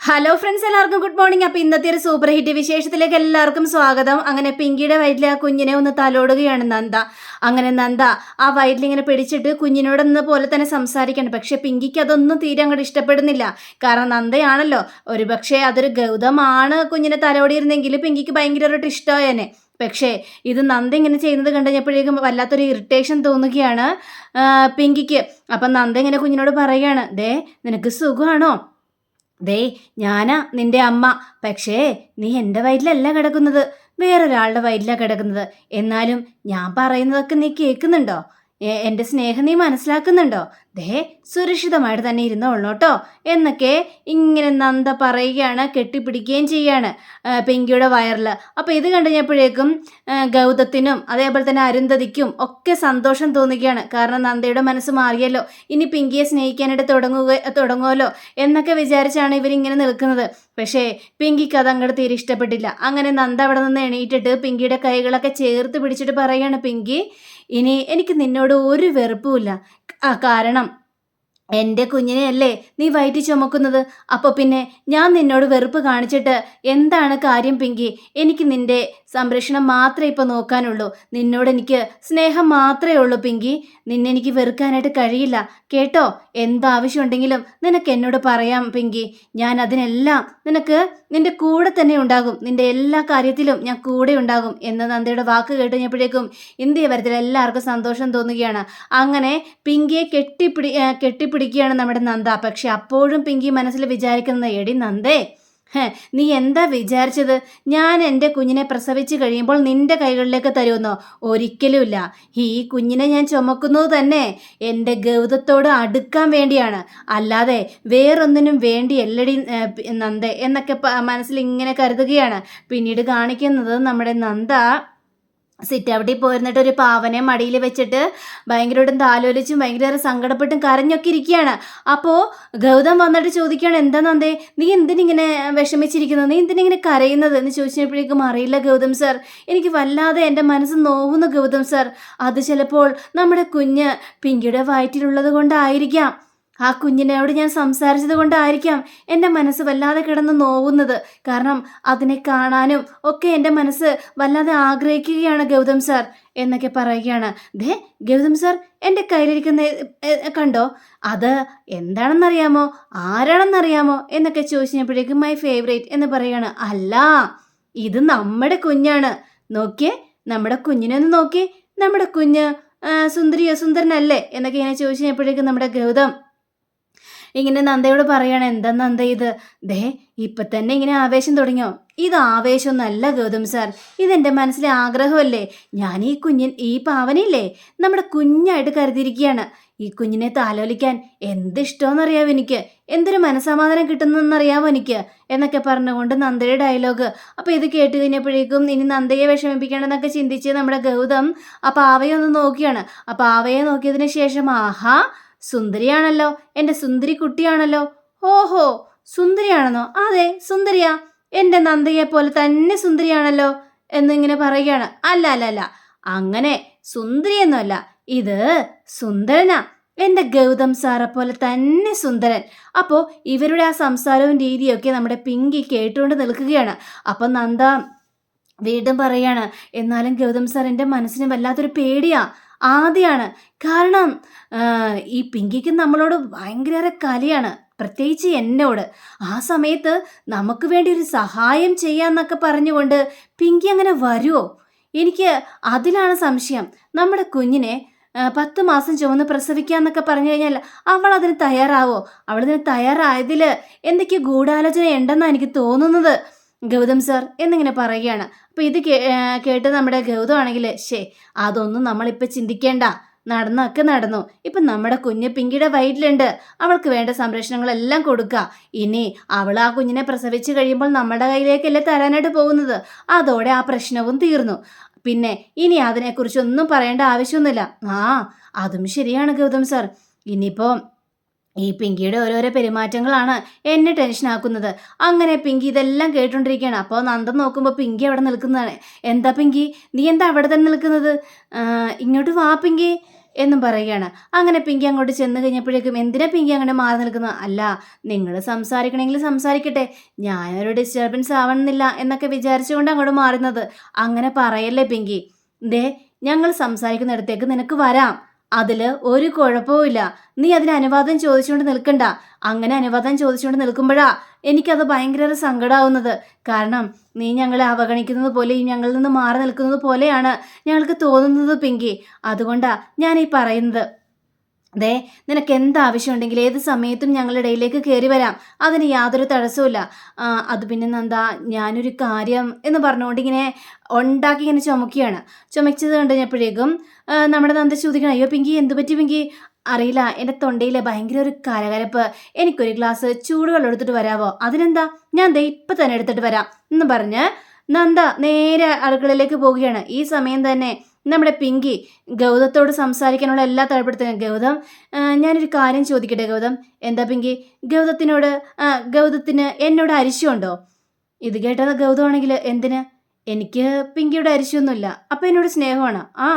Hello friends എല്ലാവർക്കും good morning അപ്പൊ ഇന്നത്തെ ഒരു സൂപ്പർ ഹിറ്റ് വിശേഷത്തിലേക്ക് എല്ലാവർക്കും സ്വാഗതം. അങ്ങനെ പിങ്കിയുടെ വയറ്റിൽ ആ കുഞ്ഞിനെ ഒന്ന് തലോടുകയാണ് നന്ദ. അങ്ങനെ നന്ദ ആ വയറ്റിൽ ഇങ്ങനെ പിടിച്ചിട്ട് കുഞ്ഞിനോടെന്ന പോലെ തന്നെ സംസാരിക്കണം പക്ഷെ പിങ്കിക്ക് അതൊന്നും തീരെ അങ്ങോട്ട് ഇഷ്ടപ്പെടുന്നില്ല. കാരണം നന്ദയാണല്ലോ. ഒരു പക്ഷേ അതൊരു ഗൗതമാണ് കുഞ്ഞിനെ തലോടിയിരുന്നെങ്കിൽ പിങ്കിക്ക് ഭയങ്കരമായിട്ട് ഇഷ്ടമായേനെ പക്ഷേ ഇത് നന്ദ ഇങ്ങനെ ചെയ്യുന്നത് കണ്ടുകഴിഞ്ഞപ്പോഴേക്കും വല്ലാത്തൊരു ഇറിറ്റേഷൻ തോന്നുകയാണ് പിങ്കിക്ക്. അപ്പം നന്ദ ഇങ്ങനെ കുഞ്ഞിനോട് പറയുകയാണ് ദേ നിനക്ക് സുഖമാണോ ദേ ഞാനാ നിന്റെ അമ്മ. പക്ഷേ നീ എന്റെ വയറ്റിലല്ല കിടക്കുന്നത്. വേറൊരാളുടെ വയറ്റിലാണ് കിടക്കുന്നത്. എന്നാലും ഞാൻ പറയുന്നതൊക്കെ നീ കേൾക്കുന്നുണ്ടോ? എന്റെ സ്നേഹം നീ മനസ്സിലാക്കുന്നുണ്ടോ? ദേ സുരക്ഷിതമായിട്ട് തന്നെ ഇരുന്നോളൂട്ടോ എന്നൊക്കെ ഇങ്ങനെ നന്ദ പറയുകയാണ് കെട്ടിപ്പിടിക്കുകയും ചെയ്യാണ് പെങ്കിയുടെ പിങ്കിയുടെ വയറിൽ അപ്പോൾ ഇത് കണ്ടുകഴിഞ്ഞപ്പോഴേക്കും ഗൗതത്തിനും അതേപോലെ തന്നെ അരുന്ധതിക്കും ഒക്കെ സന്തോഷം തോന്നുകയാണ്. കാരണം നന്ദയുടെ മനസ്സ് മാറിയല്ലോ. ഇനി പിങ്കിയെ സ്നേഹിക്കാനായിട്ട് തുടങ്ങുക തുടങ്ങുമല്ലോ എന്നൊക്കെ വിചാരിച്ചാണ് ഇവരിങ്ങനെ നിൽക്കുന്നത്. പക്ഷേ പിങ്കിക്ക് അത് അങ്ങോട്ട് തീരെ ഇഷ്ടപ്പെട്ടില്ല. അങ്ങനെ നന്ദ അവിടെ നിന്ന് എണീറ്റിട്ട് പിങ്കിയുടെ കൈകളൊക്കെ ചേർത്ത് പിടിച്ചിട്ട് പറയാണ് പിങ്കി ഇനി എനിക്ക് നിന്നോട് ഒരു വെറുപ്പുമില്ല കാരണം എന്റെ കുഞ്ഞിനെയല്ലേ നീ വയറ്റി ചുമക്കുന്നത്? അപ്പോൾ പിന്നെ ഞാൻ നിന്നോട് വെറുപ്പ് കാണിച്ചിട്ട് എന്താണ് കാര്യം പിങ്കി? എനിക്ക് നിന്റെ സംരക്ഷണം മാത്രമേ ഇപ്പോൾ നോക്കാനുള്ളൂ. നിന്നോട് എനിക്ക് സ്നേഹം മാത്രമേ ഉള്ളൂ പിങ്കി. നിന്നെ എനിക്ക് വെറുക്കാനായിട്ട് കഴിയില്ല. കേട്ടോ? എന്താവശ്യമുണ്ടെങ്കിലും നിനക്ക് എന്നോട് പറയാം പിങ്കി. ഞാൻ അതിനെല്ലാം നിനക്ക് നിന്റെ കൂടെ തന്നെ ഉണ്ടാകും. നിന്റെ എല്ലാ കാര്യത്തിലും ഞാൻ കൂടെ ഉണ്ടാകും എന്ന് നന്ദയുടെ വാക്ക് കേട്ട് കഴിഞ്ഞപ്പോഴേക്കും ഇന്ത്യ വരത്തിൽ എല്ലാവർക്കും സന്തോഷം തോന്നുകയാണ്. അങ്ങനെ പിങ്കിയെ കെട്ടിപ്പിടി കെട്ടിപ്പിടിക്കുകയാണ് നമ്മുടെ നന്ദ. പക്ഷെ അപ്പോഴും പിങ്കി മനസ്സിൽ വിചാരിക്കുന്നത് എടി നന്ദേ നീ എന്താ വിചാരിച്ചത്? ഞാൻ എന്റെ കുഞ്ഞിനെ പ്രസവിച്ച് കഴിയുമ്പോൾ നിന്റെ കൈകളിലേക്ക് തരുമെന്നോ? ഒരിക്കലുമില്ല. ഈ കുഞ്ഞിനെ ഞാൻ ചുമക്കുന്നത് തന്നെ എന്റെ ഗൗതത്തോട് അടുക്കാൻ വേണ്ടിയാണ്. അല്ലാതെ വേറൊന്നിനും വേണ്ടി എല്ലടി നന്ദ എന്നൊക്കെ മനസ്സിൽ ഇങ്ങനെ കരുതുകയാണ്. പിന്നീട് കാണിക്കുന്നത് നമ്മുടെ നന്ദ. സിറ്റ് അവിടെ പോയിരുന്നിട്ട് ഒരു പാവനെ മടിയിൽ വെച്ചിട്ട് ഭയങ്കരമായിട്ടും താലോലിച്ചും ഭയങ്കര സങ്കടപ്പെട്ടും കരഞ്ഞൊക്കെ ഇരിക്കുകയാണ്. അപ്പോൾ ഗൗതം വന്നിട്ട് ചോദിക്കുകയാണ് എന്താ നീ എന്തിനിങ്ങനെ വിഷമിച്ചിരിക്കുന്നത്? നീ എന്തിനിങ്ങനെ കരയുന്നത്? എന്ന് ചോദിച്ചപ്പോഴേക്കും അറിയില്ല ഗൗതം സർ എനിക്ക് വല്ലാതെ എന്റെ മനസ്സ് നോവുന്നു ഗൗതം സർ. അത് ചിലപ്പോൾ നമ്മുടെ കുഞ്ഞ് പിങ്കിയുടെ വയറ്റിലുള്ളത് കൊണ്ടായിരിക്കാം. ആ കുഞ്ഞിനോട് ഞാൻ സംസാരിച്ചത് കൊണ്ടായിരിക്കാം എന്റെ മനസ്സ് വല്ലാതെ കിടന്ന് നോവുന്നത്. കാരണം അതിനെ കാണാനും ഒക്കെ എന്റെ മനസ്സ് വല്ലാതെ ആഗ്രഹിക്കുകയാണ് ഗൗതം സാർ എന്നൊക്കെ പറയുകയാണ്. ദേ ഗൗതം സാർ എന്റെ കയ്യിലിരിക്കുന്ന കണ്ടോ? അത് എന്താണെന്നറിയാമോ? ആരാണെന്നറിയാമോ? എന്നൊക്കെ ചോദിച്ചപ്പോഴേക്കും മൈ ഫേവറേറ്റ് എന്ന് പറയുകയാണ്. അല്ല ഇത് നമ്മുടെ കുഞ്ഞാണ്. നോക്കിയേ നമ്മുടെ കുഞ്ഞിനെ ഒന്ന് നോക്കിയേ. നമ്മുടെ കുഞ്ഞ് സുന്ദരിയോ സുന്ദരനല്ലേ എന്നൊക്കെ ഇങ്ങനെ ചോദിച്ചപ്പോഴേക്കും നമ്മുടെ ഗൗതം ഇങ്ങനെ നന്ദയോട് പറയാണ് എന്താ നന്ദ ഇത്? ദേ ഇപ്പൊ തന്നെ ഇങ്ങനെ ആവേശം തുടങ്ങിയോ? ഇത് ആവേശമൊന്നല്ല ഗൗതം സാർ. ഇതെന്റെ മനസ്സിലെ ആഗ്രഹമല്ലേ? ഞാൻ ഈ കുഞ്ഞിൻ ഈ പാവനയില്ലേ? നമ്മുടെ കുഞ്ഞായിട്ട് കരുതിയിരിക്കുകയാണ്. ഈ കുഞ്ഞിനെ താലോലിക്കാൻ എന്ത് ഇഷ്ടമെന്നറിയാവോ എനിക്ക്? എന്തൊരു മനസമാധാനം കിട്ടുന്നെന്നറിയാവോ എനിക്ക്? എന്നൊക്കെ പറഞ്ഞുകൊണ്ട് നന്ദയുടെ ഡയലോഗ്. അപ്പോൾ ഇത് കേട്ട് കഴിഞ്ഞപ്പോഴേക്കും ഇനി നന്ദയെ വിഷമിപ്പിക്കേണ്ടെന്നൊക്കെ ചിന്തിച്ച് നമ്മുടെ ഗൗതം ആ പാവയെ ഒന്ന് നോക്കിയാണ്. ആ പാവയെ നോക്കിയതിന് ശേഷം ആഹാ സുന്ദരിയാണല്ലോ എന്റെ സുന്ദരി കുട്ടിയാണല്ലോ. ഓഹോ സുന്ദരിയാണെന്നോ? അതെ സുന്ദരിയാ. എന്റെ നന്ദയെ പോലെ തന്നെ സുന്ദരിയാണല്ലോ എന്നിങ്ങനെ പറയുകയാണ്. അല്ല അല്ല അല്ല അങ്ങനെ സുന്ദരിയൊന്നുമല്ല. ഇത് സുന്ദരനാ. എന്റെ ഗൗതം സാറെ പോലെ തന്നെ സുന്ദരൻ. അപ്പോൾ ഇവരുടെ ആ സംസാരവും രീതിയൊക്കെ നമ്മുടെ പിങ്കി കേട്ടുകൊണ്ട് നിൽക്കുകയാണ്. അപ്പം നന്ദ വീണ്ടും പറയാണ് എന്നാലും ഗൗതം സാർ എന്റെ മനസ്സിന് വല്ലാത്തൊരു പേടിയാ. ആദ്യമാണ് കാരണം ഈ പിങ്കിക്ക് നമ്മളോട് ഭയങ്കര കലിയാണ്. പ്രത്യേകിച്ച് എന്നോട്. ആ സമയത്ത് നമുക്ക് വേണ്ടി ഒരു സഹായം ചെയ്യാന്നൊക്കെ പറഞ്ഞുകൊണ്ട് പിങ്കി അങ്ങനെ വരുമോ എനിക്ക് അതിലാണ് സംശയം. നമ്മുടെ കുഞ്ഞിനെ പത്ത് മാസം ചുമന്ന് പ്രസവിക്കാന്നൊക്കെ പറഞ്ഞു കഴിഞ്ഞാൽ അവൾ അതിന് തയ്യാറാവോ? അവൾ അതിന് തയ്യാറായതിൽ എന്തൊക്കെയോ ഗൂഢാലോചന ഉണ്ടെന്നാണ് എനിക്ക് തോന്നുന്നത്. ഗൗതം സാർ എന്നിങ്ങനെ പറയുകയാണ്. അപ്പോൾ ഇത് കേട്ട് നമ്മുടെ ഗൗതം ആണെങ്കിൽ ശേ അതൊന്നും നമ്മളിപ്പോൾ ചിന്തിക്കേണ്ട. നടന്നൊക്കെ നടന്നു. ഇപ്പം നമ്മുടെ കുഞ്ഞ് പിങ്കിയുടെ വയറ്റിലുണ്ട്. അവൾക്ക് വേണ്ട സംരക്ഷണങ്ങളെല്ലാം കൊടുക്കുക. ഇനി അവൾ ആ കുഞ്ഞിനെ പ്രസവിച്ച് കഴിയുമ്പോൾ നമ്മുടെ കയ്യിലേക്കല്ലേ തരാനായിട്ട് പോകുന്നത്? അതോടെ ആ പ്രശ്നവും തീർന്നു. പിന്നെ ഇനി അതിനെക്കുറിച്ചൊന്നും പറയേണ്ട ആവശ്യമൊന്നുമില്ല. ആ അതും ശരിയാണ് ഗൗതം സാർ. ഇനിയിപ്പോൾ ഈ പിങ്കിയുടെ ഓരോരോ പെരുമാറ്റങ്ങളാണ് എന്നെ ടെൻഷനാക്കുന്നത് അങ്ങനെ പിങ്കി ഇതെല്ലാം കേട്ടോണ്ടിരിക്കുകയാണ് അപ്പോൾ നന്ദൻ നോക്കുമ്പോൾ പിങ്കി അവിടെ നിൽക്കുന്നതാണ്. എന്താ പിങ്കി? നീ എന്താ അവിടെ തന്നെ നിൽക്കുന്നത്? ഇങ്ങോട്ട് വാ പിങ്കി എന്നും പറയുകയാണ്. അങ്ങനെ പിങ്കി അങ്ങോട്ട് ചെന്ന് കഴിഞ്ഞപ്പോഴേക്കും എന്തിനാ പിങ്കി അങ്ങനെ മാറി നിൽക്കുന്നത്? അല്ല നിങ്ങൾ സംസാരിക്കണമെങ്കിൽ സംസാരിക്കട്ടെ. ഞാനൊരു ഡിസ്റ്റർബൻസ് ആവണമെന്നില്ല എന്നൊക്കെ വിചാരിച്ചുകൊണ്ട് അങ്ങോട്ട് മാറുന്നത്. അങ്ങനെ പറയല്ലേ പിങ്കി. ദേ ഞങ്ങൾ സംസാരിക്കുന്നിടത്തേക്ക് നിനക്ക് വരാം. അതിൽ ഒരു കുഴപ്പവുമില്ല നീ അതിന് അനുവാദം ചോദിച്ചുകൊണ്ട് നിൽക്കണ്ട. അങ്ങനെ അനുവാദം ചോദിച്ചുകൊണ്ട് നിൽക്കുമ്പോഴാ എനിക്കത് ഭയങ്കര സങ്കടമാവുന്നത് കാരണം നീ ഞങ്ങളെ അവഗണിക്കുന്നത് പോലെയും ഞങ്ങളിൽ നിന്ന് മാറി നിൽക്കുന്നത് പോലെയാണ് ഞങ്ങൾക്ക് തോന്നുന്നത് പിങ്കി. അതുകൊണ്ടാ ഞാൻ ഈ പറയുന്നത്. ദേ നിനക്ക് എന്ത് ആവശ്യമുണ്ടെങ്കിൽ ഏത് സമയത്തും ഞങ്ങളുടെ ഇടയിലേക്ക് കയറി വരാം. അതിന് യാതൊരു തടസ്സവുമില്ല. ആ, അത് പിന്നെ നന്ദാ ഞാനൊരു കാര്യം എന്ന് പറഞ്ഞുകൊണ്ട് ഇങ്ങനെ ഉണ്ടാക്കി ഇങ്ങനെ ചുമക്കുകയാണ്. ചുമച്ചത് കണ്ടുകഴിഞ്ഞപ്പോഴേക്കും നമ്മുടെ നന്ദ ചോദിക്കണം അയ്യോ പിങ്കി എന്ത് പറ്റി പിങ്കി? അറിയില്ല എന്റെ തൊണ്ടയിലെ ഭയങ്കര ഒരു കരകരപ്പ്. എനിക്കൊരു ഗ്ലാസ് ചൂടുവെള്ളം എടുത്തിട്ട് വരാവോ? അതിനെന്താ? ഞാൻ ദേ ഇപ്പം തന്നെ എടുത്തിട്ട് വരാം. എന്ന് പറഞ്ഞ് നന്ദ നേരെ അടുക്കളയിലേക്ക് പോവുകയാണ്. ഈ സമയം തന്നെ നമ്മുടെ പിങ്കി ഗൗതത്തോട് സംസാരിക്കാനുള്ള എല്ലാ താല്പര്യത്തിനും ഗൗതം ഞാനൊരു കാര്യം ചോദിക്കട്ടെ ഗൗതം? എന്താ പിങ്കി? ഗൗതത്തിനോട് ഗൗതത്തിന് എന്നോട് അരിശമുണ്ടോ? ഇത് കേട്ടത് ഗൗതമാണെങ്കിൽ എന്തിന്? എനിക്ക് പിങ്കിയുടെ അരിശമൊന്നുമില്ല അപ്പം എന്നോട് സ്നേഹമാണ്. ആ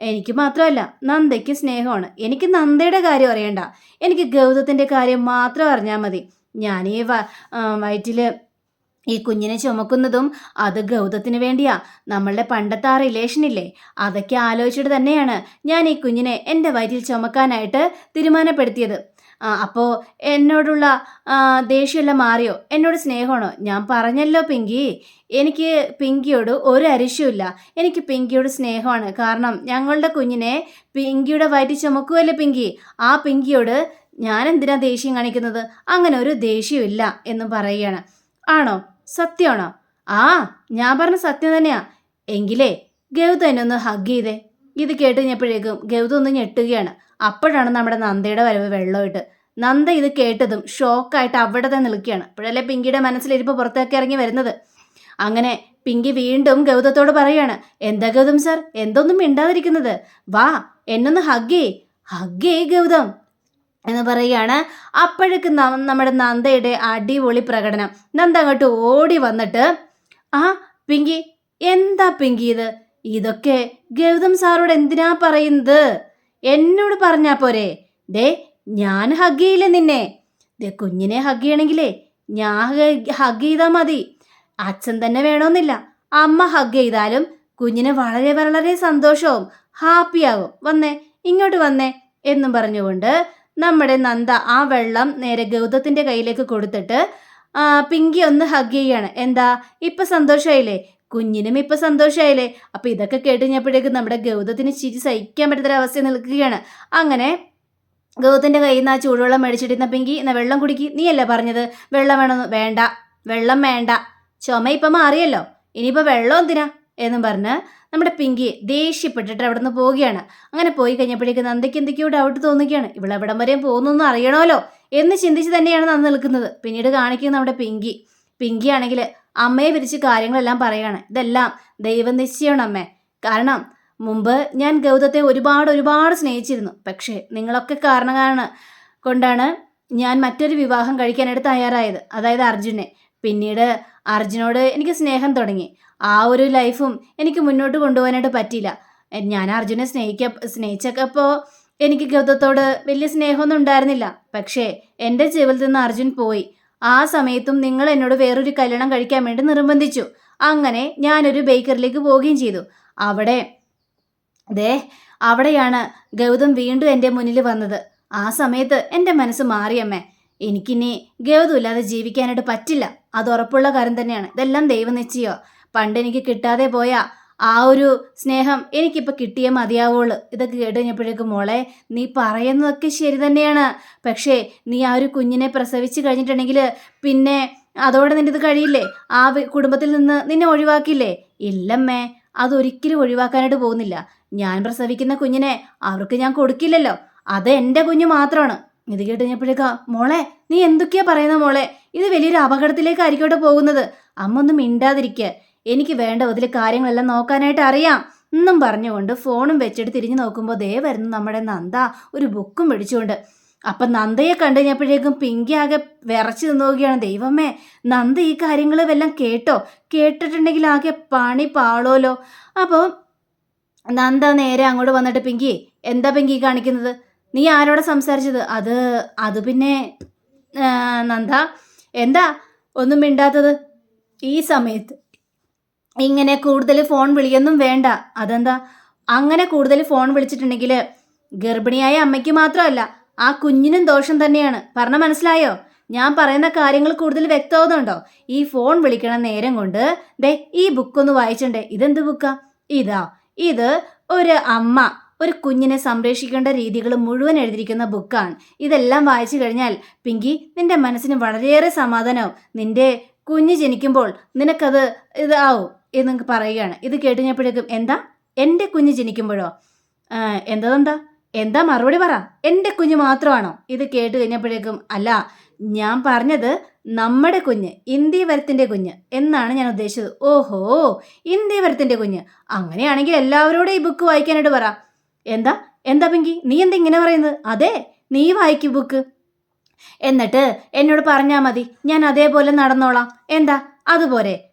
എനിക്ക് മാത്രമല്ല നന്ദയ്ക്ക് സ്നേഹമാണ്. എനിക്ക് നന്ദയുടെ കാര്യം അറിയണ്ട. എനിക്ക് ഗൗതത്തിന്റെ കാര്യം മാത്രം അറിഞ്ഞാൽ മതി. ഞാൻ ഈ വയറ്റിൽ ഈ കുഞ്ഞിനെ ചുമക്കുന്നതും അത് ഗൗതത്തിന് വേണ്ടിയാ. നമ്മളുടെ പണ്ടത്തെ ആ റിലേഷൻ ഇല്ലേ? അതൊക്കെ ആലോചിച്ചിട്ട് തന്നെയാണ് ഞാൻ ഈ കുഞ്ഞിനെ എന്റെ വയറ്റിൽ ചുമക്കാനായിട്ട് തീരുമാനപ്പെടുത്തിയത്. അപ്പോൾ എന്നോടുള്ള ദേഷ്യമെല്ലാം മാറിയോ? എന്നോട് സ്നേഹമാണോ? ഞാൻ പറഞ്ഞല്ലോ പിങ്കി. എനിക്ക് പിങ്കിയോട് ഒരു അരിശുമില്ല എനിക്ക് പിങ്കിയോട് സ്നേഹമാണ്. കാരണം ഞങ്ങളുടെ കുഞ്ഞിനെ പിങ്കിയുടെ വയറ്റിൽ ചുമക്കുമല്ലേ പിങ്കി? ആ പിങ്കിയോട് ഞാൻ എന്തിനാ ദേഷ്യം കാണിക്കുന്നത്? അങ്ങനെ ഒരു ദേഷ്യമില്ല എന്ന് പറയുകയാണ്. ആണോ? സത്യമാണോ? ആ ഞാൻ പറഞ്ഞ സത്യം തന്നെയാ. എങ്കിലേ ഗൗത എന്നെ ഒന്ന് ഹഗ് ചെയ്തേ. ഇത് കേട്ട് കഴിഞ്ഞപ്പോഴേക്കും ഗൗത ഒന്ന് ഞെട്ടുകയാണ്. അപ്പോഴാണ് നമ്മുടെ നന്ദയുടെ വരവ് വെള്ളമായിട്ട്. നന്ദ ഇത് കേട്ടതും ഷോക്കായിട്ട് അവിടെ തന്നെ നിൽക്കുകയാണ്. അപ്പോഴല്ലേ പിങ്കിയുടെ മനസ്സിലിരിപ്പ് പുറത്തേക്ക് ഇറങ്ങി വരുന്നത്? അങ്ങനെ പിങ്കി വീണ്ടും ഗൗതത്തോട് പറയാണ് എന്താ ഗൗതം സാർ എന്തൊന്നും മിണ്ടാതിരിക്കുന്നത്? വാ എന്നൊന്ന് ഹഗ് ഹഗ് ഗൗതം. എന്ന് പറയുകയാണ്. അപ്പോഴേക്ക് നമ്മുടെ നന്ദയുടെ അടിപൊളി പ്രകടനം. നന്ദ അങ്ങോട്ട് ഓടി വന്നിട്ട് ആ പിങ്കി എന്താ പിങ്കി ഇത്? ഇതൊക്കെ ഗൗതം സാറോട് എന്തിനാ പറയുന്നത്? എന്നോട് പറഞ്ഞാ പോരെ. ദേ ഞാൻ ഹഗ് ചെയ്യില്ല നിന്നെ? ദേ കുഞ്ഞിനെ ഹഗ് ചെയ്യണമെങ്കിലേ ഞാൻ ഹഗ് ചെയ്താൽ മതി. അച്ഛൻ തന്നെ വേണമെന്നില്ല അമ്മ ഹഗ് ചെയ്താലും കുഞ്ഞിന് വളരെ വളരെ സന്തോഷവും ഹാപ്പിയാകും വന്നേ ഇങ്ങോട്ട് വന്നേ എന്നും പറഞ്ഞുകൊണ്ട് നമ്മുടെ നന്ദ ആ വെള്ളം നേരെ ഗൗതത്തിന്റെ കയ്യിലേക്ക് കൊടുത്തിട്ട് പിങ്കി ഒന്ന് ഹഗ് ചെയ്യാണ്. എന്താ? ഇപ്പൊ സന്തോഷമായില്ലേ കുഞ്ഞിനും ഇപ്പൊ സന്തോഷമായില്ലേ അപ്പൊ ഇതൊക്കെ കേട്ട് കഴിഞ്ഞപ്പോഴേക്കും നമ്മുടെ ഗൗതത്തിന് ചിരി സഹിക്കാൻ പറ്റാത്തൊരവസ്ഥ നിൽക്കുകയാണ്. അങ്ങനെ ഗൗതത്തിന്റെ കയ്യിൽ നിന്ന് ആ ചൂടുവെള്ളം മേടിച്ചിട്ടിരുന്ന പിങ്കി എന്നാ വെള്ളം കുടിക്കി. നീയല്ലേ പറഞ്ഞത്? വെള്ളം വേണമെന്ന് വേണ്ട. വെള്ളം വേണ്ട. ചുമ ഇപ്പം മാറിയല്ലോ. ഇനിയിപ്പോൾ വെള്ളം എന്തിനാ? എന്നും പറഞ്ഞ് നമ്മുടെ പിങ്കി ദേഷ്യപ്പെട്ടിട്ട് അവിടെ നിന്ന് പോവുകയാണ്. അങ്ങനെ പോയി കഴിഞ്ഞപ്പോഴേക്ക് നന്ദയ്ക്ക് എന്തൊക്കെയോ ഡൗട്ട് തോന്നുകയാണ്. ഇവിടെ എവിടം വരെയും പോകുന്നൊന്നും അറിയണമല്ലോ എന്ന് ചിന്തിച്ച് തന്നെയാണ് നന്ദ നിൽക്കുന്നത്. പിന്നീട് കാണിക്കുന്നത് നമ്മുടെ പിങ്കി. പിങ്കി ആണെങ്കിൽ അമ്മയെ വിരിച്ച് കാര്യങ്ങളെല്ലാം പറയുകയാണ് ഇതെല്ലാം ദൈവനിശ്ചയമാണ് അമ്മേ. കാരണം മുമ്പ് ഞാൻ ഗൗതത്തെ ഒരുപാട് ഒരുപാട് സ്നേഹിച്ചിരുന്നു. പക്ഷേ നിങ്ങളൊക്കെ കാരണമാണ് കൊണ്ടാണ് ഞാൻ മറ്റൊരു വിവാഹം കഴിക്കാനായിട്ട് തയ്യാറായത്. അതായത് അർജുനെ. പിന്നീട് അർജുനോട് എനിക്ക് സ്നേഹം തുടങ്ങി. ആ ഒരു ലൈഫും എനിക്ക് മുന്നോട്ട് കൊണ്ടുപോകാനായിട്ട് പറ്റിയില്ല. ഞാൻ അർജുനെ സ്നേഹിക്ക സ്നേഹിച്ചപ്പോൾ എനിക്ക് ഗൗതത്തോട് വലിയ സ്നേഹമൊന്നും ഉണ്ടായിരുന്നില്ല. പക്ഷേ എന്റെ ജീവിതത്തിൽ നിന്ന് അർജുൻ പോയി. ആ സമയത്തും നിങ്ങൾ എന്നോട് വേറൊരു കല്യാണം കഴിക്കാൻ വേണ്ടി നിർബന്ധിച്ചു. അങ്ങനെ ഞാനൊരു ബേക്കറിലേക്ക് പോവുകയും ചെയ്തു. അവിടെ ദേ അവിടെയാണ് ഗൗതം വീണ്ടും എന്റെ മുന്നിൽ വന്നത്. ആ സമയത്ത് എന്റെ മനസ്സ് മാറിയമ്മേ എനിക്കിനി ഗൗതം ഇല്ലാതെ ജീവിക്കാനായിട്ട് പറ്റില്ല. അത് ഉറപ്പുള്ള കാര്യം തന്നെയാണ്. ഇതെല്ലാം ദൈവനിശ്ചയോ? പണ്ട് എനിക്ക് കിട്ടാതെ പോയ ആ ഒരു സ്നേഹം എനിക്കിപ്പോൾ കിട്ടിയേ മതിയാവുള്ളൂ. ഇതൊക്കെ കേട്ട് കഴിഞ്ഞപ്പോഴേക്കും മോളെ നീ പറയുന്നതൊക്കെ ശരി തന്നെയാണ്. പക്ഷേ നീ ആ ഒരു കുഞ്ഞിനെ പ്രസവിച്ച് കഴിഞ്ഞിട്ടുണ്ടെങ്കിൽ പിന്നെ അതോടെ നിന്റെ ഇത് കഴിയില്ലേ? ആ കുടുംബത്തിൽ നിന്ന് നിന്നെ ഒഴിവാക്കില്ലേ ഇല്ലമ്മേ അതൊരിക്കലും ഒഴിവാക്കാനായിട്ട് പോകുന്നില്ല. ഞാൻ പ്രസവിക്കുന്ന കുഞ്ഞിനെ അവർക്ക് ഞാൻ കൊടുക്കില്ലല്ലോ. അത് എന്റെ കുഞ്ഞ് മാത്രമാണ്. ഇത് കേട്ട് കഴിഞ്ഞപ്പോഴേക്കാ മോളെ നീ എന്തൊക്കെയാ പറയുന്ന മോളെ? ഇത് വലിയൊരു അപകടത്തിലേക്കായിരിക്കോട്ടെ പോകുന്നത്. അമ്മ ഒന്നും മിണ്ടാതിരിക്കുക എനിക്ക് വേണ്ട അതിൽ കാര്യങ്ങളെല്ലാം നോക്കാനായിട്ട് അറിയാം. എന്നും പറഞ്ഞുകൊണ്ട് ഫോണും വെച്ചിട്ട് തിരിഞ്ഞു നോക്കുമ്പോൾ ദേ വരുന്നു നമ്മുടെ നന്ദ. ഒരു ബുക്കും പിടിച്ചുകൊണ്ട് അപ്പം നന്ദയെ കണ്ടു കഴിഞ്ഞപ്പോഴേക്കും പിങ്കി ആകെ വിറച്ചു നോക്കുകയാണ്. ദൈവമേ നന്ദ ഈ കാര്യങ്ങൾ വല്ലതും കേട്ടോ? കേട്ടിട്ടുണ്ടെങ്കിൽ ആകെ പണി പാളോലോ. അപ്പോൾ നന്ദ നേരെ അങ്ങോട്ട് വന്നിട്ട് പിങ്കി എന്താ പിങ്കി കാണിക്കുന്നത്? നീ ആരോടെ സംസാരിച്ചത്? അത് അത് പിന്നെ നന്ദ. എന്താ? ഒന്നും മിണ്ടാത്തത്? ഈ സമയത്ത് ഇങ്ങനെ കൂടുതൽ ഫോൺ വിളിയൊന്നും വേണ്ട. അതെന്താ? അങ്ങനെ കൂടുതൽ ഫോൺ വിളിച്ചിട്ടുണ്ടെങ്കിൽ ഗർഭിണിയായ അമ്മയ്ക്ക് മാത്രമല്ല ആ കുഞ്ഞിനും ദോഷം തന്നെയാണ്. പറഞ്ഞ മനസ്സിലായോ? ഞാൻ പറയുന്ന കാര്യങ്ങൾ കൂടുതൽ വ്യക്തമാവുന്നുണ്ടോ? ഈ ഫോൺ വിളിക്കണ നേരം കൊണ്ട് ദേ ഈ ബുക്കൊന്ന് വായിച്ചിട്ടുണ്ട് ഇതെന്ത് ബുക്കാ ഇതാ. ഇത് ഒരു അമ്മ ഒരു കുഞ്ഞിനെ സംരക്ഷിക്കേണ്ട രീതികൾ മുഴുവൻ എഴുതിയിരിക്കുന്ന ബുക്കാണ് ഇതെല്ലാം വായിച്ചു കഴിഞ്ഞാൽ പിങ്കി നിന്റെ മനസ്സിന് വളരെയേറെ സമാധാനവും നിന്റെ കുഞ്ഞ് ജനിക്കുമ്പോൾ നിനക്കത് ഇതാവും. എന്ന് പറയുകയാണ്. ഇത് കേട്ടുകഴിഞ്ഞപ്പോഴേക്കും എന്താ? എന്റെ കുഞ്ഞ് ജനിക്കുമ്പോഴോ? എന്തതെന്താ? എന്താ എന്താ മറുപടി പറ. എന്റെ കുഞ്ഞ് മാത്രമാണോ? ഇത് കേട്ട് കഴിഞ്ഞപ്പോഴേക്കും അല്ല ഞാൻ പറഞ്ഞത് നമ്മുടെ കുഞ്ഞ് ഇന്ത്യവരത്തിന്റെ കുഞ്ഞ് എന്നാണ് ഞാൻ ഉദ്ദേശിച്ചത്. ഓഹോ ഇന്ത്യവരത്തിന്റെ കുഞ്ഞ്. അങ്ങനെയാണെങ്കിൽ എല്ലാവരോടും ഈ ബുക്ക് വായിക്കാനായിട്ട് പറ. എന്താ? എന്താ പിങ്കി? നീ എന്താ ഇങ്ങനെ പറയുന്നത്? അതെ നീ വായിക്കൂ ബുക്ക്. എന്നിട്ട് എന്നോട് പറഞ്ഞാൽ മതി. ഞാൻ അതേപോലെ നടന്നോളാം. എന്താ? അതുപോലെ.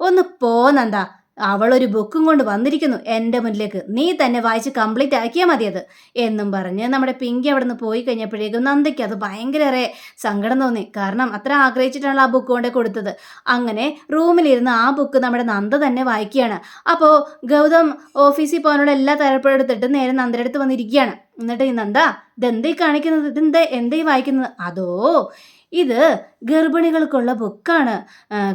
ഒന്ന് പോന്നെന്താ അവളൊരു ബുക്കും കൊണ്ട് വന്നിരിക്കുന്നു. എന്റെ മുന്നിലേക്ക്. നീ തന്നെ വായിച്ച് കംപ്ലീറ്റ് ആക്കിയാൽ മതിയത്. എന്നും പറഞ്ഞ് നമ്മുടെ പിങ്കി അവിടെ നിന്ന് പോയി കഴിഞ്ഞപ്പോഴേക്കും നന്ദയ്ക്ക് അത് ഭയങ്കരേറെ സങ്കടം തോന്നി. കാരണം അത്ര ആഗ്രഹിച്ചിട്ടാണ് ആ ബുക്ക് കൊണ്ട് കൊടുത്തത്. അങ്ങനെ റൂമിലിരുന്ന് ആ ബുക്ക് നമ്മുടെ നന്ദ തന്നെ വായിക്കുകയാണ്. അപ്പോൾ ഗൗതം ഓഫീസിൽ പോകാനുള്ള എല്ലാ തയ്യാറെടുപ്പെടുത്തിട്ട് നേരെ നന്ദയുടെ അടുത്ത് വന്നിരിക്കുകയാണ്. എന്നിട്ട് നന്ദ ഇതെന്തേ കാണിക്കുന്നത്? ഇതെന്താ എന്തേ വായിക്കുന്നത്? അതോ ഇത് ഗർഭിണികൾക്കുള്ള ബുക്കാണ്.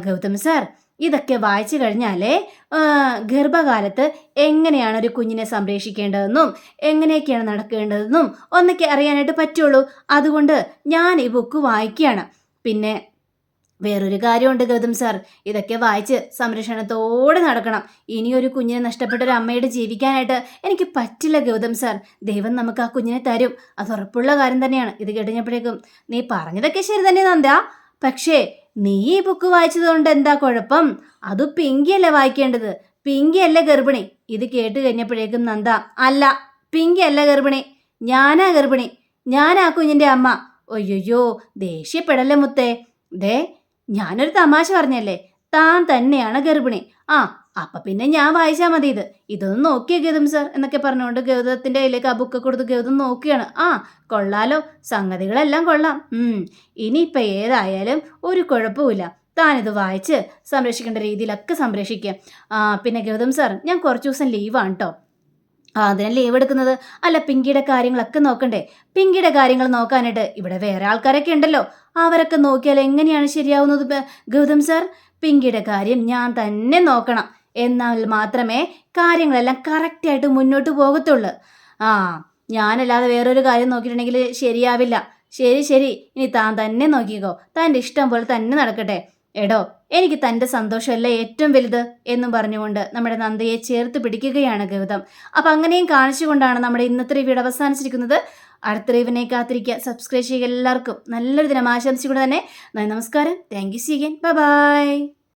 ഗൗതം സാർ ഇതൊക്കെ വായിച്ചു കഴിഞ്ഞാലേ ആ, ഗർഭകാലത്ത് എങ്ങനെയാണ് ഒരു കുഞ്ഞിനെ സംരക്ഷിക്കേണ്ടതെന്നും എങ്ങനെയൊക്കെയാണ് നടക്കേണ്ടതെന്നും ഒന്നൊക്കെ അറിയാനായിട്ട് പറ്റുള്ളൂ. അതുകൊണ്ട് ഞാൻ ഈ ബുക്ക് വായിക്കുകയാണ്. പിന്നെ വേറൊരു കാര്യമുണ്ട് ഗൗതം സാർ. ഇതൊക്കെ വായിച്ച് സംരക്ഷണത്തോടെ നടക്കണം. ഇനിയൊരു കുഞ്ഞിനെ നഷ്ടപ്പെട്ട ഒരു അമ്മയുടെ ജീവിക്കാനായിട്ട് എനിക്ക് പറ്റില്ല ഗൗതം സാർ. ദൈവം നമുക്ക് ആ കുഞ്ഞിനെ തരും. അത് ഉറപ്പുള്ള കാര്യം തന്നെയാണ്. ഇത് കേട്ടുകഴിഞ്ഞപ്പോഴേക്കും നീ പറഞ്ഞതൊക്കെ ശരി തന്നെ നന്ദ. പക്ഷേ നീ ഈ ബുക്ക് വായിച്ചത് കൊണ്ട് എന്താ കുഴപ്പം? അത് പിങ്കിയല്ലേ വായിക്കേണ്ടത്? പിങ്കി അല്ല ഗർഭിണി? ഇത് കേട്ട് കഴിഞ്ഞപ്പോഴേക്കും നന്ദ അല്ല പിങ്കി അല്ല ഗർഭിണി. ഞാനാ ഗർഭിണി. ഞാനാ കുഞ്ഞിന്റെ അമ്മ. ഒയ്യൊയ്യോ ദേഷ്യപ്പെടല്ലേ മുത്തേ. ദേ ഞാനൊരു തമാശ പറഞ്ഞല്ലേ? താൻ തന്നെയാണ് ഗർഭിണി. ആ അപ്പൊ പിന്നെ ഞാൻ വായിച്ചാൽ മതി ഇത്. ഇതൊന്ന് നോക്കിയ ഗൗതം സർ എന്നൊക്കെ പറഞ്ഞുകൊണ്ട് ഗൗതത്തിന്റെ കയ്യിലേക്ക് ആ ബുക്ക് കൊടുത്ത് ഗൗതം നോക്കിയാണ് ആ കൊള്ളാലോ. സംഗതികളെല്ലാം കൊള്ളാം. ഇനിയിപ്പോൾ ഏതായാലും ഒരു കുഴപ്പമില്ല താനിത് വായിച്ച് സംരക്ഷിക്കേണ്ട രീതിയിലൊക്കെ സംരക്ഷിക്കുക. പിന്നെ ഗൗതം സാർ ഞാൻ കുറച്ച് ദിവസം ലീവാണ് കേട്ടോ അതിനെ ലീവ് എടുക്കുന്നത്. അല്ല പിങ്കിയുടെ കാര്യങ്ങളൊക്കെ നോക്കണ്ടേ? പിങ്കിയുടെ കാര്യങ്ങൾ നോക്കാനായിട്ട് ഇവിടെ വേറെ ആൾക്കാരൊക്കെ ഉണ്ടല്ലോ. അവരൊക്കെ നോക്കിയാൽ എങ്ങനെയാണ് ശരിയാവുന്നത് ഗൗതം സാർ പിങ്കിയുടെ കാര്യം ഞാൻ തന്നെ നോക്കണം. എന്നാൽ മാത്രമേ കാര്യങ്ങളെല്ലാം കറക്റ്റായിട്ട് മുന്നോട്ട് പോകത്തുള്ളൂ. ആ ഞാനല്ലാതെ വേറൊരു കാര്യം നോക്കിയിട്ടുണ്ടെങ്കിൽ ശരിയാവില്ല. ശരി ശരി. ഇനി താൻ തന്നെ നോക്കിക്കോ. തന്റെ ഇഷ്ടം പോലെ തന്നെ നടക്കട്ടെ. എടോ എനിക്ക് തന്റെ സന്തോഷമല്ലേ ഏറ്റവും വലുത്? എന്നും പറഞ്ഞുകൊണ്ട് നമ്മുടെ നന്ദയെ ചേർത്ത് പിടിക്കുകയാണ് ഗൗതം. അപ്പം അങ്ങനെയും കാണിച്ചുകൊണ്ടാണ് നമ്മുടെ ഇന്നത്തെ വീട് അവസാനിച്ചിരിക്കുന്നത്. അടുത്ത റിവിനെ കാത്തിരിക്കുക. സബ്സ്ക്രൈബ് ചെയ്യുക എല്ലാവർക്കും. നല്ലൊരു ദിനം ആശംസിച്ചുകൊണ്ട് തന്നെ നമസ്കാരം. Thank you see again bye